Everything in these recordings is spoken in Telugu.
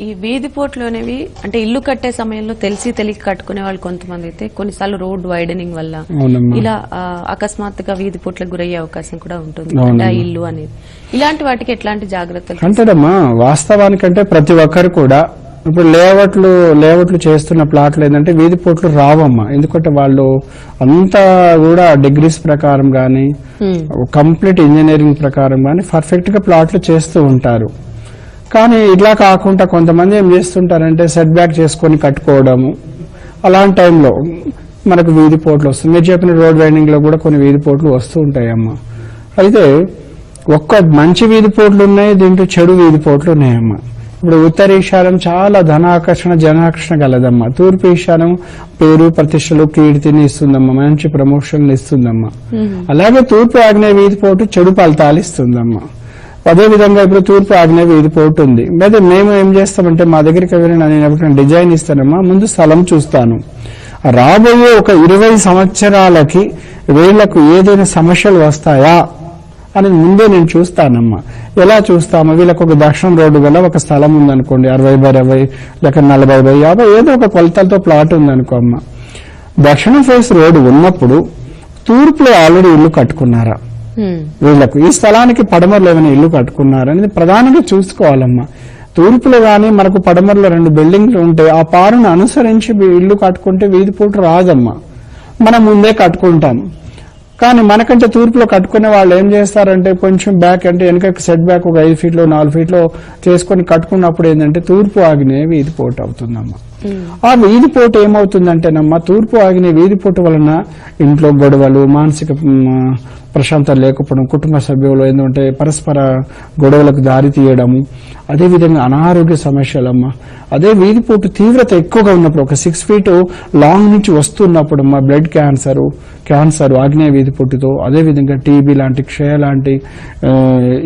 ఈ వీధి పోట్లు అనేవి అంటే ఇల్లు కట్టే సమయంలో తెలిసి తెలియక కట్టుకునే వాళ్ళు కొంతమంది అయితే కొన్నిసార్లు రోడ్ వైడనింగ్ వల్ల ఇలా అకస్మాత్తుగా వీధి పోట్లకు గురయ్యే అవకాశం కూడా ఉంటుంది. అంటే ఆ ఇల్లు అనేది. ఇలాంటి వాటికి ఎట్లాంటి జాగ్రత్తలు అంటేనమ్మా వాస్తవానికంటే ప్రతి ఒక్కరు కూడా ఇప్పుడు లేఅవుట్లు లేఅవుట్లు చేస్తున్న ప్లాట్లు ఏంటంటే వీధి పోట్లు రావమ్మా. ఎందుకంటే వాళ్ళు అంతా కూడా డిగ్రీస్ ప్రకారం కానీ. కంప్లీట్ ఇంజనీరింగ్ ప్రకారం కానీ పర్ఫెక్ట్గా ప్లాట్లు చేస్తూ ఉంటారు. కానీ ఇట్లా కాకుండా కొంతమంది ఏం చేస్తుంటారంటే సెట్ బ్యాక్ చేసుకొని కట్టుకోవడము. అలాంటి టైంలో మనకు వీధి పోట్లు వస్తుంది. మీరు చెప్పిన రోడ్ వైండింగ్లో కూడా కొన్ని వీధి పోట్లు వస్తూ ఉంటాయమ్మా. అయితే ఒక్క మంచి వీధి పోట్లు ఉన్నాయి దీంట్లో చెడు వీధి పోట్లు ఉన్నాయమ్మా. ఇప్పుడు ఉత్తర ఈశాన్యం చాలా ధనాకర్షణ జనాకర్షణ కలదమ్మా తూర్పు ఈశాన్యం పేరు ప్రతిష్టలు కీర్తిని ఇస్తుందమ్మా. మంచి ప్రమోషన్లు ఇస్తుందమ్మా. అలాగే తూర్పు ఆగ్నేయ వీధి పోటు చెడు ఫలితాలు ఇస్తుందమ్మా. అదే విధంగా ఇప్పుడు తూర్పు ఆగ్నేయ వీధి పోటు ఉంది. అయితే మేము ఏం చేస్తామంటే మా దగ్గరికి ఎవరైనా నేను ఎవరికైనా డిజైన్ ఇస్తానమ్మా ముందు స్థలం చూస్తాను. రాబోయే ఒక ఇరవై సంవత్సరాలకి వీళ్ళకు ఏదైనా సమస్యలు వస్తాయా అని ముందే నేను చూస్తానమ్మా. ఎలా చూస్తామో వీళ్ళకి ఒక దక్షిణం రోడ్డు గల ఒక స్థలం ఉందనుకోండి అరవై బై అరవై లేక నలభై బై యాభై ఏదో ఒక కొలతలతో ప్లాట్ ఉందనుకో అమ్మా. దక్షిణ ఫేస్ రోడ్డు ఉన్నప్పుడు తూర్పులో ఆల్రెడీ ఇల్లు కట్టుకున్నారా? Hmm. వీళ్ళకు ఈ స్థలానికి పడమరలో ఏమైనా ఇల్లు కట్టుకున్నారనేది ప్రధానంగా చూసుకోవాలమ్మా. తూర్పులో గాని మనకు పడమరలో రెండు బిల్డింగ్లు ఉంటే ఆ పారును అనుసరించి ఇల్లు కట్టుకుంటే వీధి పూట రాదమ్మా. మనం ముందే కట్టుకుంటాం. కానీ మనకంటే తూర్పులో కట్టుకునే వాళ్ళు ఏం చేస్తారంటే కొంచెం బ్యాక్ అంటే వెనక సెట్ బ్యాక్ ఒక ఐదు ఫీట్లో నాలుగు ఫీట్లో చేసుకొని కట్టుకున్నప్పుడు ఏంటంటే తూర్పు ఆగినే వీధి పోటు అవుతుందమ్మా. ఆ వీధిపోటు ఏమవుతుందంటేనమ్మా తూర్పు ఆగిన వీధిపోటు వలన ఇంట్లో గొడవలు మానసిక ప్రశాంతత లేకపోవడం కుటుంబ సభ్యులు ఏంటంటే పరస్పర గొడవలకు దారి తీయడము అదేవిధంగా అనారోగ్య సమస్యలమ్మా అదే వీధిపోటు తీవ్రత ఎక్కువగా ఉన్నప్పుడు ఒక సిక్స్ ఫీట్ లాంగ్ నుంచి వస్తున్నప్పుడు మా బ్లడ్ క్యాన్సర్ క్యాన్సర్ ఆగ్నేయ వీధి పొట్టుతో అదేవిధంగా టీబీ లాంటి క్షయ లాంటి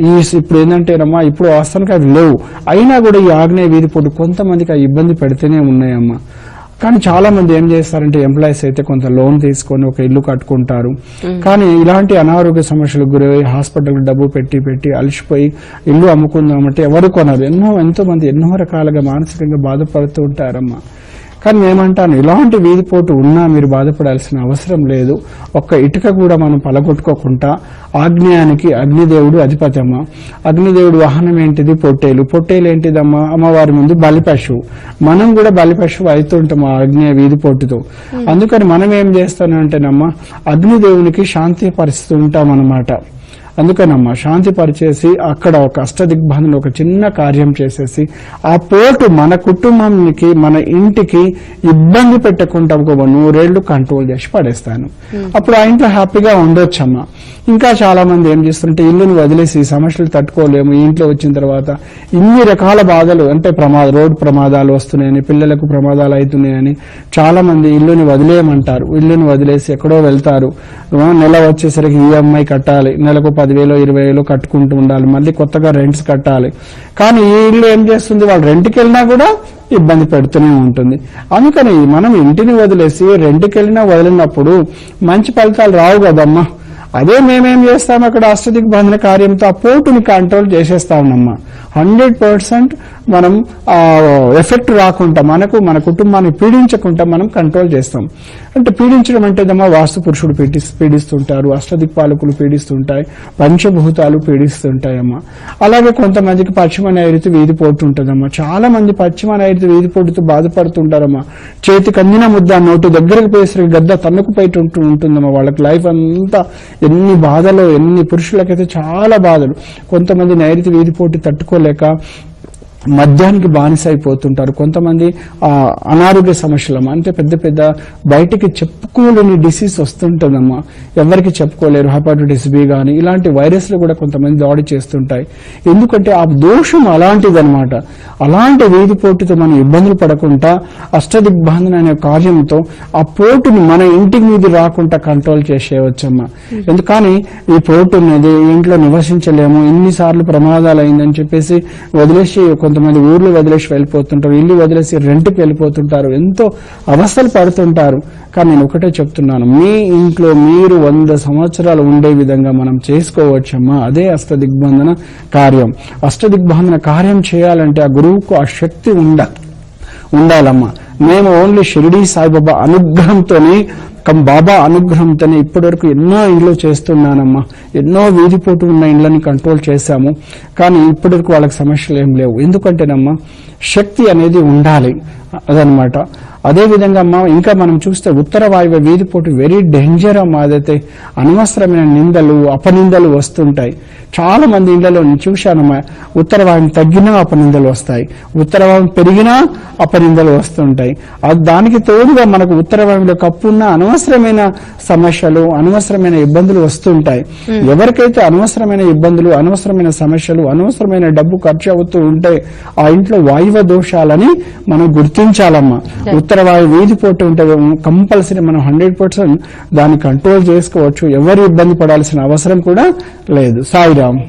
ఈ ఇప్పుడు ఏంటంటేనమ్మా ఇప్పుడు వాస్తవానికి అవి లేవు. అయినా కూడా ఈ ఆగ్నేయ వీధి పొట్టు కొంతమందికి ఆ ఇబ్బంది పెడితేనే ఉన్నాయమ్మా. కానీ చాలా మంది ఏం చేస్తారంటే ఎంప్లాయీస్ అయితే కొంత లోన్ తీసుకొని ఒక ఇల్లు కట్టుకుంటారు. కానీ ఇలాంటి అనారోగ్య సమస్యలకు గురై హాస్పిటల్ డబ్బు పెట్టి పెట్టి అలసిపోయి ఇల్లు అమ్ముకుందామంటే ఎవరు కొనరు ఎన్నో ఎంతో మంది ఎన్నో రకాలుగా మానసికంగా బాధపడుతూ ఉంటారమ్మా. కానీ నేమంటాను ఇలాంటి వీధిపోటు ఉన్నా మీరు బాధపడాల్సిన అవసరం లేదు. ఒక్క ఇటుక కూడా మనం పలగొట్టుకోకుండా ఆగ్నేయానికి అగ్నిదేవుడు అధిపతమ్మ. అగ్నిదేవుడు వాహనం ఏంటిది? పొట్టేలు. పొట్టేలు ఏంటిదమ్మా? అమ్మవారి ముందు బలి పశువు మనం కూడా బలి పశువు అవుతుంటాం ఆ ఆగ్నేయ వీధి పొట్టుతో అందుకని మనం ఏం చేస్తానంటేనమ్మా అగ్నిదేవునికి శాంతి పరిస్థితి ఉంటాం అన్నమాట అందుకనమ్మా శాంతి పరిచేసి అక్కడ ఒక అష్టదిగ్బంధంలో ఒక చిన్న కార్యం చేసేసి ఆ పోటు మన కుటుంబానికి మన ఇంటికి ఇబ్బంది పెట్టకుండా ఒక నూరేళ్ళు కంట్రోల్ చేసి పడేస్తాను. అప్పుడు ఆ ఇంట్లో హ్యాపీగా ఉండొచ్చమ్మా. ఇంకా చాలా మంది ఏం చేస్తుంటే ఇల్లుని వదిలేసి సమస్యలు తట్టుకోలేము ఈ ఇంట్లో వచ్చిన తర్వాత ఇన్ని రకాల బాధలు అంటే ప్రమాద రోడ్ ప్రమాదాలు వస్తున్నాయని పిల్లలకు ప్రమాదాలు అవుతున్నాయని చాలా మంది ఇల్లుని వదిలేయమంటారు. ఇల్లుని వదిలేసి ఎక్కడో వెళ్తారు. నెల వచ్చేసరికి ఈఎంఐ కట్టాలి నెలకు పదివేలు ఇరవై వేలు కట్టుకుంటూ ఉండాలి. మళ్ళీ కొత్తగా రెంట్స్ కట్టాలి. కానీ ఈ ఇల్లు ఏం చేస్తుంది? వాళ్ళు రెంట్కి వెళ్ళినా కూడా ఇబ్బంది పెడుతూనే ఉంటుంది. అందుకని మనం ఇంటిని వదిలేసి రెంట్కి వెళ్ళినా వదిలినప్పుడు మంచి ఫలితాలు రావు కదమ్మా. అదే మేమేం చేస్తాం? అక్కడ అష్టదిగ్బంధన కార్యంతో ఆ పోటుని కంట్రోల్ చేసేస్తామమ్మా హండ్రెడ్ పర్సెంట్ మనం ఎఫెక్ట్ రాకుండా మనకు మన కుటుంబాన్ని పీడించకుండా మనం కంట్రోల్ చేస్తాం. అంటే పీడించడం అంటే ఏదమ్మా? వాస్తు పురుషుడు పీడి పీడిస్తుంటారు అష్టదిక్పాలకులు పీడిస్తుంటాయి పంచభూతాలు పీడిస్తుంటాయమ్మా అలాగే కొంతమందికి పశ్చిమ నైరుతి వీధి పోటు ఉంటుందమ్మా. చాలా మంది పశ్చిమ నైరుతి వీధి పోటుతో బాధపడుతుంటారమ్మా. చేతికి అందిన ముద్ద నోటు దగ్గరకు పోయేసరికి గద్ద తన్నుకు పైట ఉంటుందమ్మా. వాళ్ళకి లైఫ్ అంతా ఎన్ని బాధలు ఎన్ని పురుషులకైతే చాలా బాధలు. కొంతమంది నైరుతి వీధిపోటీ తట్టుకోలేక మద్యానికి బానిస అయిపోతుంటారు కొంతమంది ఆ అనారోగ్య సమస్యలమ్మా అంటే పెద్ద పెద్ద బయటికి చెప్పుకోలేని డిసీజ్ వస్తుంటుందమ్మా. ఎవరికి చెప్పుకోలేరు హెపాటైటిస్ బి కానీ ఇలాంటి వైరస్లు కూడా కొంతమంది దాడి చేస్తుంటాయి. ఎందుకంటే ఆ దోషం అలాంటిదన్నమాట. అలాంటి వేది పోటుతో మనం ఇబ్బందులు పడకుండా అష్టదిగ్బంధన అనే కార్యంతో ఆ పోటుని మన ఇంటి మీద రాకుండా కంట్రోల్ చేసేయవచ్చమ్మా ఎందుకని ఈ పోటు అనేది ఇంట్లో నివసించలేము ఇన్నిసార్లు ప్రమాదాలు అయిందని చెప్పేసి వదిలేసి కొంత కొంతమంది ఊర్లు వదిలేసి వెళ్ళిపోతుంటారు ఇల్లు వదిలేసి రెంట్కి వెళ్ళిపోతుంటారు ఎంతో అవస్థలు పడుతుంటారు. కానీ నేను ఒకటే చెప్తున్నాను మీ ఇంట్లో మీరు వంద సంవత్సరాలు ఉండే విధంగా మనం చేసుకోవచ్చమ్మా. అదే అష్ట దిగ్బంధన కార్యం. అష్ట దిగ్బంధన కార్యం చేయాలంటే ఆ గురువుకు ఆ శక్తి ఉండ ఉండాలమ్మా. మేము ఓన్లీ షిరిడి సాయిబాబా అనుగ్రహంతోనే కం బాబా అనుగ్రహంతోనే ఇప్పటివరకు ఎన్నో ఇండ్లు చేస్తున్నానమ్మా. ఎన్నో వీధిపోటు ఉన్న ఇండ్లని కంట్రోల్ చేశాము. కానీ ఇప్పటివరకు వాళ్ళకి సమస్యలు ఏం లేవు. ఎందుకంటేనమ్మా శక్తి అనేది ఉండాలి. అదనమాట. అదేవిధంగా అమ్మా ఇంకా మనం చూస్తే ఉత్తర వాయువ్య వీధిపోటు వెరీ డేంజర్ అమ్మా. అదైతే అనవసరమైన నిందలు అపనిందలు వస్తుంటాయి. చాలా మంది ఇళ్ళలో చూశానమ్మా ఉత్తర వాయువు తగ్గినా అపనిందలు వస్తాయి. ఉత్తర వాయువు పెరిగినా అపనిందలు వస్తుంటాయి. అది దానికి తోడుగా మనకు ఉత్తర వాయువులో కప్పున్న అనవసరమైన సమస్యలు అనవసరమైన ఇబ్బందులు వస్తుంటాయి. ఎవరికైతే అనవసరమైన ఇబ్బందులు అనవసరమైన సమస్యలు అనవసరమైన డబ్బు ఖర్చు అవుతూ ఉంటే ఆ ఇంట్లో వాయువ దోషాలని మనం గుర్తించాలమ్మా. ఉత్తర వాయు వీధిపోటు ఉంటే కంపల్సరీ మనం హండ్రెడ్ పర్సెంట్ దాన్ని కంట్రోల్ చేసుకోవచ్చు. ఎవరు ఇబ్బంది పడాల్సిన అవసరం కూడా లేదు. సాయిరామ్.